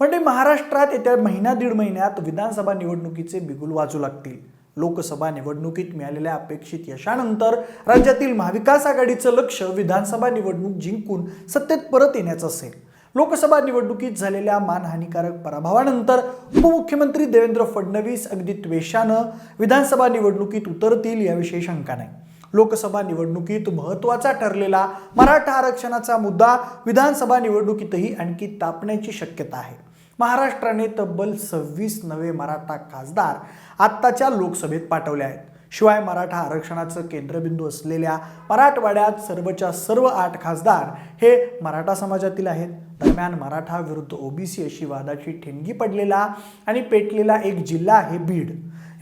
म्हणजे महाराष्ट्रात येत्या महिना दीड महिन्यात विधानसभा निवडणुकीचे बिगुल वाजू लागतील. लोकसभा निवडणुकीत मिळालेल्या अपेक्षित यशानंतर राज्यातील महाविकास आघाडीचं लक्ष विधानसभा निवडणूक जिंकून सत्तेत परत येण्याचं असेल. लोकसभा निवडणुकीत झालेल्या मानहानिकारक पराभवानंतर उपमुख्यमंत्री देवेंद्र फडणवीस अगदी त्वेषानं विधानसभा निवडणुकीत उतरतील याविषयी शंका नाही. लोकसभा निवडणुकीत महत्त्वाचा ठरलेला मराठा आरक्षणाचा मुद्दा विधानसभा निवडणुकीतही आणखी तापण्याची शक्यता आहे. महाराष्ट्राने तब्बल सव्वीस नवे मराठा खासदार आत्ताच्या लोकसभेत पाठवले आहेत. शिवाय मराठा आरक्षणाचं केंद्रबिंदू असलेल्या मराठवाड्यात सर्वच्या सर्व आठ खासदार हे मराठा समाजातील आहेत. दरम्यान मराठा विरुद्ध ओबीसी अशी वादाची ठिणगी पडलेला आणि पेटलेला एक जिल्हा आहे बीड.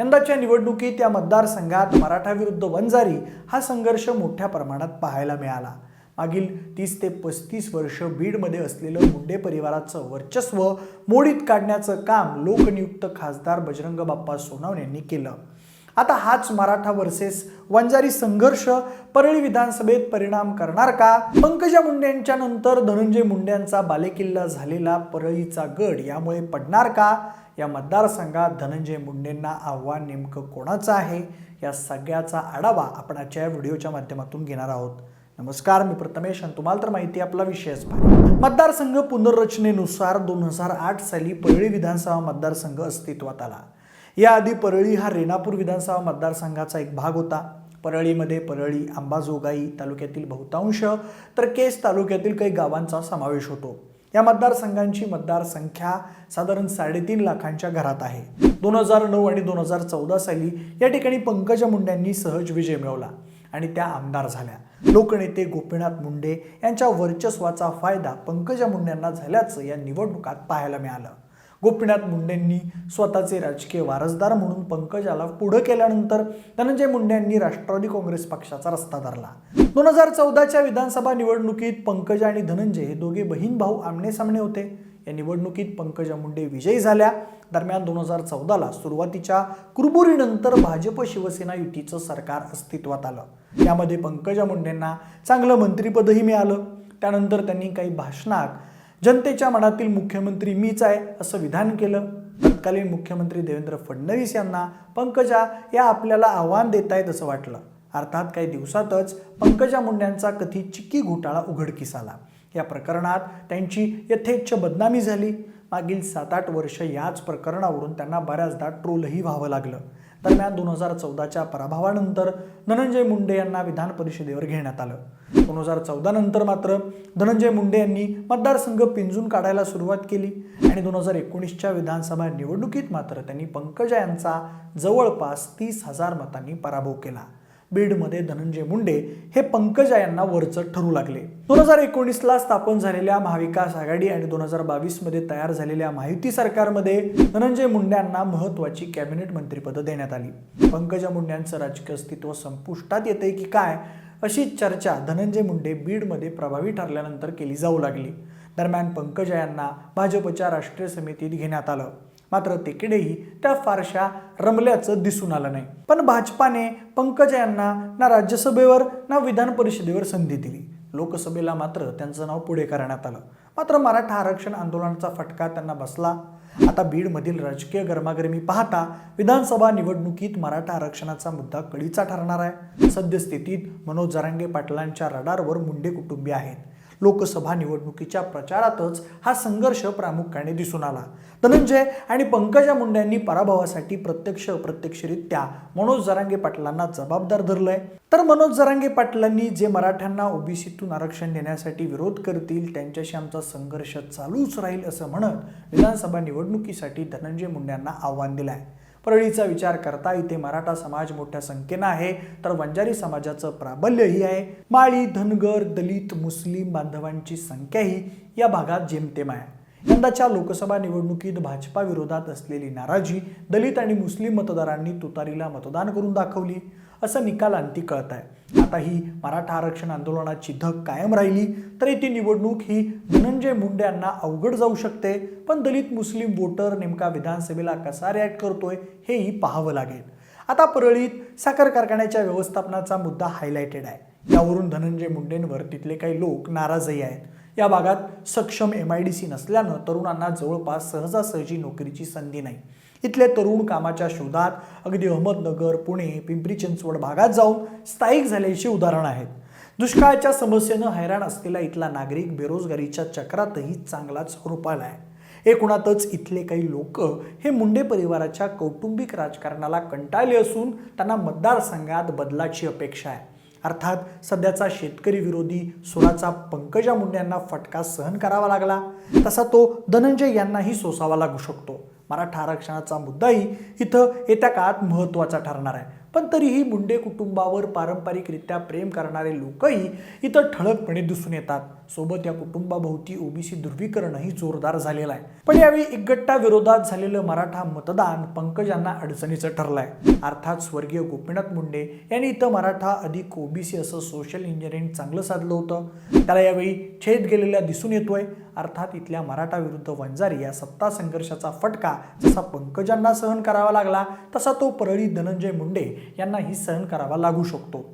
यंदाच्या निवडणुकीत या मतदारसंघात मराठा विरुद्ध वंजारी हा संघर्ष मोठ्या प्रमाणात पाहायला मिळाला. मागील तीस ते पस्तीस वर्ष बीडमध्ये असलेलं मुंडे परिवाराचं वर्चस्व मोडीत काढण्याचं काम लोकनियुक्त खासदार बजरंग बाप्पा सोनवणे यांनी केलं. आता हाच मराठा वर्सेस वंजारी संघर्ष परळी विधानसभेत परिणाम करणार का? पंकजा मुंडेंच्या नंतर धनंजय मुंडेंचा बालेकिल्ला झालेला परळीचा गड यामुळे पडणार का? या मतदारसंघात धनंजय मुंडेंना आव्हान नेमकं कोणाचं आहे? या सगळ्याचा आढावा आपण आजच्या व्हिडिओच्या माध्यमातून घेणार आहोत. नमस्कार मी प्रथमेश आणि तुम्हाला तर माहिती आपला विषयच पाहिजे मतदारसंघ पुनर्रचनेनुसार दोन हजार आठ साली परळी विधानसभा मतदारसंघ अस्तित्वात आला. याआधी परळी हा रेणापूर विधानसभा मतदारसंघाचा एक भाग होता. परळीमध्ये परळी अंबाजोगाई तालुक्यातील बहुतांश तर केस तालुक्यातील काही गावांचा समावेश होतो. या मतदारसंघांची मतदारसंख्या साधारण साडेतीन लाखांच्या घरात आहे. दोन हजार नऊ आणि दोन हजार चौदा साली या ठिकाणी पंकजा मुंड्यांनी सहज विजय मिळवला. आणि त्या आमदार झाल्या. लोकनेते गोपीनाथ मुंडे यांच्या वर्चस्वाचा फायदा पंकजा मुंडेंना झाल्याचं या निवडणुकात पाहायला मिळालं. गोपीनाथ मुंडेंनी स्वतःचे राजकीय वारसदार म्हणून पंकजाला पुढं केल्यानंतर धनंजय मुंडे यांनी राष्ट्रवादी काँग्रेस पक्षाचा रस्ता धरला. दोन हजार चौदाच्या विधानसभा निवडणुकीत पंकजा आणि धनंजय हे दोघे बहीण भाऊ आमनेसामने होते. या निवडणुकीत पंकजा मुंडे विजयी झाल्या. दरम्यान दोन हजार चौदाला सुरुवातीच्या कुरबुरीनंतर भाजप शिवसेना युतीचं सरकार अस्तित्वात आलं. यामध्ये पंकजा मुंडेंना चांगलं मंत्रिपदही मिळालं. त्यानंतर त्यांनी काही भाषणात जनतेच्या मनातील मुख्यमंत्री मीच आहे असं विधान केलं. तत्कालीन मुख्यमंत्री देवेंद्र फडणवीस यांना पंकजा या आपल्याला आव्हान देत आहेत असं वाटलं. अर्थात काही दिवसातच पंकजा मुंड्यांचा कथित चिक्की घोटाळा उघडकीस आला. या प्रकरणात त्यांची यथेच्छ बदनामी झाली. मागील सात आठ वर्ष याच प्रकरणावरून त्यांना बऱ्याचदा ट्रोलही व्हावं लागलं. दरम्यान दोन हजार चौदाच्या पराभवानंतर धनंजय मुंडे यांना विधान परिषदेवर घेण्यात आलं. दोन हजार चौदा नंतर मात्र धनंजय मुंडे यांनी मतदारसंघ पिंजून काढायला सुरुवात केली आणि दोन हजार एकोणीसच्या विधानसभा निवडणुकीत मात्र त्यांनी पंकजा यांचा जवळपास तीस हजार मतांनी पराभव केला. बीडमध्ये धनंजय मुंडे हे पंकजा यांना वरचं ठरू लागले. दोन हजार एकोणीसला स्थापन झालेल्या महाविकास आघाडी आणि दोन हजार बावीसमध्ये तयार झालेल्या माहिती सरकारमध्ये धनंजय मुंड्यांना महत्वाची कॅबिनेट मंत्रिपदं देण्यात आली. पंकजा मुंड्यांचं राजकीय अस्तित्व संपुष्टात येते की काय अशी चर्चा धनंजय मुंडे बीडमध्ये प्रभावी ठरल्यानंतर केली जाऊ लागली. दरम्यान पंकजा यांना भाजपच्या राष्ट्रीय समितीत घेण्यात आलं. मात्र तिकडेही त्या फारशा रमल्याचं दिसून आलं नाही. पण भाजपाने पंकजा यांना ना राज्यसभेवर ना विधान परिषदेवर संधी दिली. लोकसभेला मात्र त्यांचं नाव पुढे करण्यात आलं. मात्र मराठा आरक्षण आंदोलनाचा फटका त्यांना बसला. आता बीडमधील राजकीय गरमागरमी पाहता विधानसभा निवडणुकीत मराठा आरक्षणाचा मुद्दा कळीचा ठरणार आहे. सद्यस्थितीत मनोज जरांगे पाटलांच्या रडारवर मुंडे कुटुंबीय आहेत. लोकसभा निवडणुकीच्या प्रचारातच हा संघर्ष प्रामुख्याने दिसून आला. धनंजय आणि पंकजा मुंड्यांनी पराभवासाठी प्रत्यक्ष अप्रत्यक्षरित्या मनोज जरांगे पाटलांना जबाबदार धरलंय. तर मनोज जरांगे पाटलांनी जे मराठ्यांना ओबीसीतून आरक्षण देण्यासाठी विरोध करतील त्यांच्याशी आमचा संघर्ष चालूच राहील असं म्हणत विधानसभा निवडणुकीसाठी धनंजय मुंड्यांना आव्हान दिलं आहे परळीचा विचार करता इथे मराठा समाज मोठ्या संख्येनं आहे. तर वंजारी समाजाचं प्राबल्यही आहे. माळी धनगर दलित मुस्लिम बांधवांची संख्याही या भागात जेमतेम आहे. यंदाच्या लोकसभा निवडणुकीत भाजपा विरोधात असलेली नाराजी दलित आणि मुस्लिम मतदारांनी तुतारीला मतदान करून दाखवली. असं निकालांती कळत आहे. आता ही मराठा आरक्षण आंदोलनाची धग कायम राहिली तर येथे निवडणूक ही धनंजय मुंडे यांना अवघड जाऊ शकते. पण दलित मुस्लिम वोटर नेमका विधानसभेला कसा रिॲक्ट करतोय हेही पाहावं लागेल. आता परळीत साखर कारखान्याच्या व्यवस्थापनाचा मुद्दा हायलायटेड आहे. यावरून धनंजय मुंडेंवर तिथले काही लोक नाराजही आहेत. या भागात सक्षम एम आय डी सी नसल्यानं तरुणांना जवळपास सहजासहजी नोकरीची संधी नाही. इथले तरुण कामाच्या शोधात अगदी अहमदनगर पुणे पिंपरी चिंचवड भागात जाऊन स्थायिक झाल्याची उदाहरणं आहेत. दुष्काळाच्या समस्येनं हैराण असलेला इथला नागरिक बेरोजगारीच्या चक्रातही चांगलाच रुपाला आहे. एकूणातच इथले काही लोक हे मुंडे परिवाराच्या कौटुंबिक राजकारणाला कंटाळले असून त्यांना मतदारसंघात बदलाची अपेक्षा आहे. अर्थात सध्याचा शेतकरी विरोधी सुराचा पंकजा मुंडे यांना फटका सहन करावा लागला. तसा तो धनंजय यांनाही सोसावा लागू शकतो. मराठा आरक्षणाचा मुद्दाही इथं येत्या काळात महत्त्वाचा ठरणार आहे. पण तरीही मुंडे कुटुंबावर पारंपरिकरित्या प्रेम करणारे लोकही इथं ठळकपणे दिसून येतात. सोबत या कुटुंबाभोवती ओबीसी ध्रुवीकरणही जोरदार झालेलं आहे. पण यावेळी एकगट्टा विरोधात झालेलं मराठा मतदान पंकजांना अडचणीचं ठरलंय. अर्थात स्वर्गीय गोपीनाथ मुंडे यांनी इथं मराठा अधिक ओबीसी असं सोशल इंजिनिअरिंग चांगलं साधलं होतं. त्याला यावेळी छेद गेलेला दिसून येतोय. अर्थात इथल्या मराठा विरुद्ध वंजारी या सत्ता संघर्षाचा फटका जसा पंकजांना सहन करावा लागला तसा तो परळी धनंजय मुंडे यांनाही सहन करावा लागू शकतो.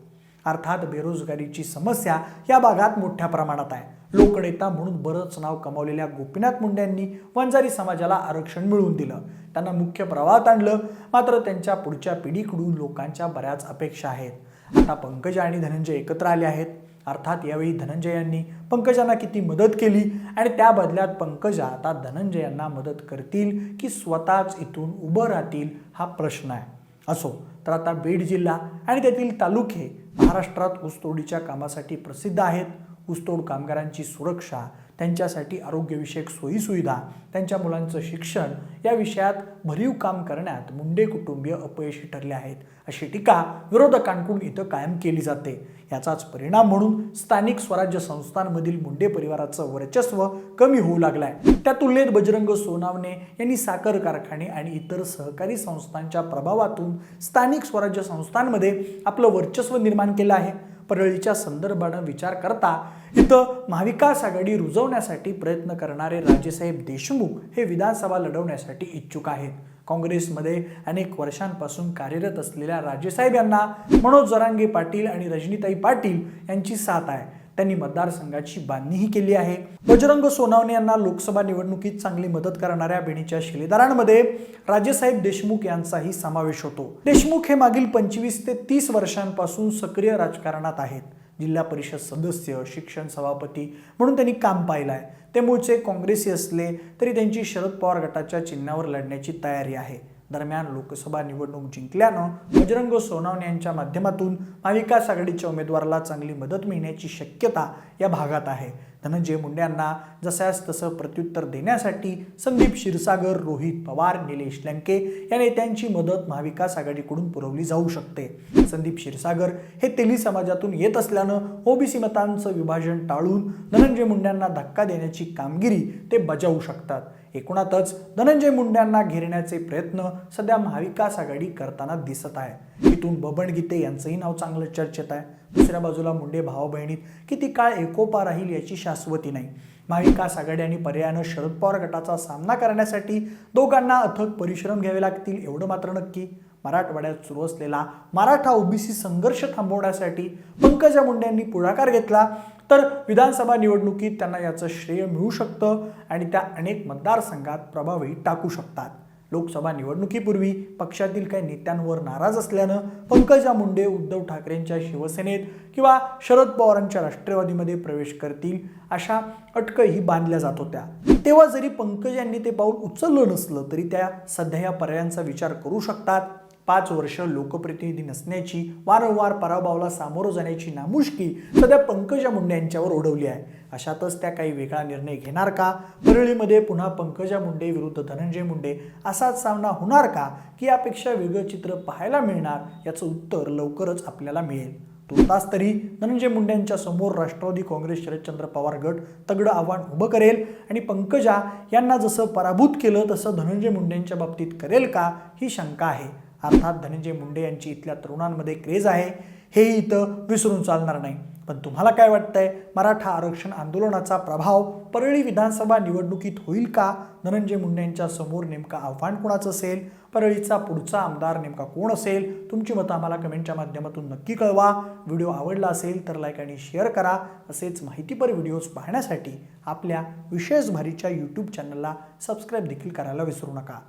अर्थात बेरोजगारीची समस्या या भागात मोठ्या प्रमाणात आहे. लोकनेता म्हणून बरंच नाव कमावलेल्या गोपीनाथ मुंडे यांनी वंजारी समाजाला आरक्षण मिळवून दिलं. त्यांना मुख्य प्रवाहात आणलं मात्र त्यांच्या पुढच्या पिढीकडून लोकांच्या बऱ्याच अपेक्षा आहेत. आता पंकजा आणि धनंजय एकत्र आले आहेत. अर्थात यावेळी धनंजयांनी पंकजांना किती मदत केली आणि त्या बदल्यात पंकजा आता धनंजयांना मदत करतील की स्वतःच इथून उभं राहतील हा प्रश्न आहे. असो तर आता बीड जिल्हा आणि त्यातील तालुके महाराष्ट्रात ऊसतोडीच्या कामासाठी प्रसिद्ध आहेत. ऊसतोड कामगारांची सुरक्षा त्यांच्यासाठी आरोग्यविषयक सोयीसुविधा त्यांच्या मुलांचं शिक्षण या विषयात भरीव काम करण्यात मुंडे कुटुंबीय अपयशी ठरले आहेत अशी टीका विरोधकांकडून इथं कायम केली जाते. याचाच परिणाम म्हणून स्थानिक स्वराज्य संस्थांमधील मुंडे परिवाराचं वर्चस्व कमी होऊ लागलंय. त्या तुलनेत बजरंग सोनावणे यांनी साखर कारखाने आणि इतर सहकारी संस्थांच्या प्रभावातून स्थानिक स्वराज्य संस्थांमध्ये आपलं वर्चस्व निर्माण केलं आहे. परळीच्या संदर्भानं विचार करता इथं महाविकास आघाडी रुजवण्यासाठी प्रयत्न करणारे राजेसाहेब देशमुख हे विधानसभा लढवण्यासाठी इच्छुक आहेत. काँग्रेसमध्ये अनेक वर्षांपासून कार्यरत असलेल्या राजेसाहेब यांना मनोज जरांगे पाटील आणि रजनीताई पाटील यांची साथ आहे. त्यांनी मतदारसंघाची बांधणीही केली आहे. बजरंग सोनावणे यांना लोकसभा निवडणुकीत चांगली मदत करणाऱ्या बेणीच्या शिलेदारांमध्ये राजेसाहेब देशमुख यांचाही समावेश होतो. देशमुख हे मागील पंचवीस ते तीस वर्षांपासून सक्रिय राजकारणात आहेत. जिल्हा परिषद सदस्य शिक्षण सभापती म्हणून त्यांनी काम पाहिलं आहे ते मूळचे काँग्रेसी असले तरी त्यांची शरद पवार गटाच्या चिन्हावर लढण्याची तयारी आहे. दरम्यान लोकसभा निवडणूक जिंकल्यानं बजरंग सोनावणे यांच्या माध्यमातून महाविकास आघाडीच्या उमेदवाराला चांगली मदत मिळण्याची शक्यता या भागात आहे. धनंजय मुंडे यांना जसास तसं प्रत्युत्तर देण्यासाठी संदीप क्षीरसागर रोहित पवार निलेश लंके या नेत्यांची मदत महाविकास आघाडीकडून पुरवली जाऊ शकते. संदीप क्षीरसागर हे तेली समाजातून येत असल्यानं ओबीसी मतांचं विभाजन टाळून धनंजय मुंड्यांना धक्का देण्याची कामगिरी ते बजावू शकतात. एकूणातच धनंजय मुंड्यांना घेरण्याचे प्रयत्न सध्या महाविकास आघाडी करताना दिसत आहे. इथून बबन गीते यांचंही नाव चांगलं चर्चेत आहे. दुसऱ्या बाजूला मुंडे भाऊ बहिणीत किती काळ एकोपा राहील याची शाश्वती नाही. महाविकास आघाडी आणि पर्यायानं शरद पवार गटाचा सामना करण्यासाठी दोघांना अथक परिश्रम घ्यावे लागतील एवढं मात्र नक्की. मराठवाड्यात सुरू असलेला मराठा ओबीसी संघर्ष थांबवण्यासाठी पंकजा मुंडे यांनी पुढाकार घेतला तर विधानसभा निवडणुकीत त्यांना याचं श्रेय मिळू शकतं आणि त्या अनेक मतदारसंघात प्रभावही टाकू शकतात. लोकसभा निवडणुकीपूर्वी पक्षातील काही नेत्यांवर नाराज असल्यानं पंकजा मुंडे उद्धव ठाकरेंच्या शिवसेनेत किंवा शरद पवारांच्या राष्ट्रवादीमध्ये प्रवेश करतील अशा अटकही बांधल्या जात होत्या. तेव्हा जरी पंकज यांनी ते पाऊल उचललं नसलं तरी त्या सध्या या पर्यायांचा विचार करू शकतात. पाच वर्ष लोकप्रतिनिधी नसण्याची वारंवार पराभवाला सामोरं जाण्याची नामुष्की सध्या पंकजा मुंडे यांच्यावर ओढवली आहे. अशातच त्या काही वेगळा निर्णय घेणार का? परळीमध्ये पुन्हा पंकजा मुंडे विरुद्ध धनंजय मुंडे असाच सामना होणार का? की यापेक्षा वेगळं चित्र पाहायला मिळणार? याचं उत्तर लवकरच आपल्याला मिळेल. तुर्तास तरी धनंजय मुंडेंच्या समोर राष्ट्रवादी काँग्रेस शरदचंद्र पवार गट तगडं आव्हान उभं करेल आणि पंकजा यांना जसं पराभूत केलं तसं धनंजय मुंडेंच्या बाबतीत करेल का? ही शंका आहे. अर्थात धनंजय मुंडे यांची इथल्या तरुणांमध्ये क्रेज आहे हेही इथं विसरून चालणार नाही. पण तुम्हाला काय वाटतंय? मराठा आरक्षण आंदोलनाचा प्रभाव परळी विधानसभा निवडणुकीत होईल का? धनंजय मुंडे यांच्या समोर नेमकं आव्हान कोणाचं असेल? परळीचा पुढचा आमदार नेमका कोण असेल? तुमची मतं आम्हाला कमेंटच्या माध्यमातून नक्की कळवा. व्हिडिओ आवडला असेल तर लाईक आणि शेअर करा. असेच माहितीपर व्हिडिओज पाहण्यासाठी आपल्या विशेष भारीच्या यूट्यूब चॅनलला सबस्क्राईब देखील करायला विसरू नका.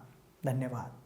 धन्यवाद.